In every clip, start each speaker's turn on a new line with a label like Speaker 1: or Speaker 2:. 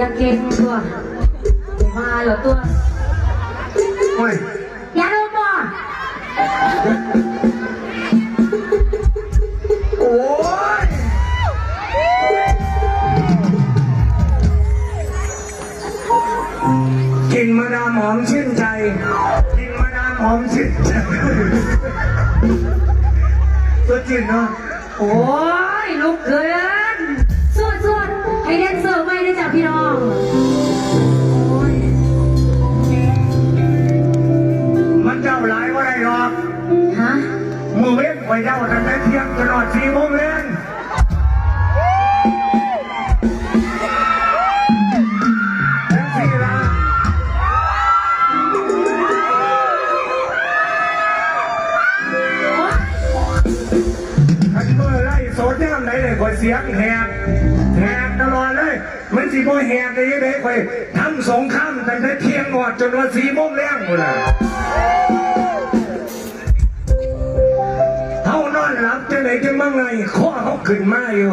Speaker 1: อย่าเก่งตัวมาเหรอตัว
Speaker 2: โอ้ย
Speaker 1: อย่าลงบ่
Speaker 2: โอ้ยกินมาดามหอมชื่นใจ กินมาดามหอมชื่นใจตัวจริงเนาะ
Speaker 1: โอ้ยลุกเกินส่วนส่วนให้แดนเซอร์ไม่ได้จ้ะ พี่น้องโอ้ย
Speaker 2: มันเจ้าหลายว่าไรหรอก
Speaker 1: ฮะ
Speaker 2: มือเว้นไว้เจ้าตั้งแต่เที่ยงตลอดสี่โมงเย็นจังสี่ละขันเมื่อไล่โซเดียมไหนเลยคอยเสียงแหบแหบตลอดเลยมัน สิบ่แหบได้ยังไงคอยทำสงครามตั้งแต่เที่ยงหมดจนว่าสี่โมงแรงหมดเลยเขานอนหลับจะไหนจะมาไงข้อเขาขึ้นมาอยู่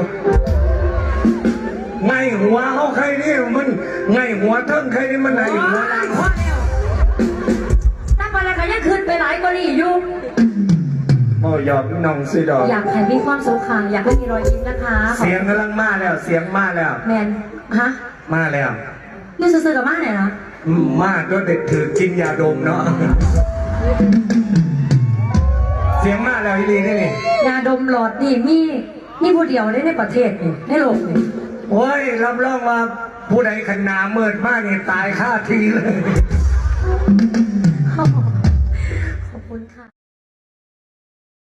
Speaker 2: ไงหัวเขาใครนี่มันไงหัวเทิงใครนี่มันไหน
Speaker 1: โอ้
Speaker 2: หัวยล่าง
Speaker 1: พอแล้วตั้งไปแล้วก็ยังขึ้นไปหลายกว่านี้อยู่
Speaker 2: โอ้ยอมน้องสิดอก
Speaker 1: อยากให้มีความสุขค่ะอยากให้มีรอยยิ้มนะคะ
Speaker 2: เสียงกำลังมาแล้วเสียงมาแล้ว
Speaker 1: แมน ฮะ
Speaker 2: มาแล้ว
Speaker 1: นี่ซื้อๆกับบ้านไหนนะ
Speaker 2: อืมมากก็เด็กถือกินยาดมเนาะ เสียงมาแล้วอีลีนี่นี่
Speaker 1: ยาดมหลอดนี่มีมีผู้เดียวได้ในประเทศนี่ในโลกนี่
Speaker 2: โอ้ยรับรองว่าผู้ใดขนาเมิดมากนี่ตายค่าทีเลย
Speaker 1: โอ้โห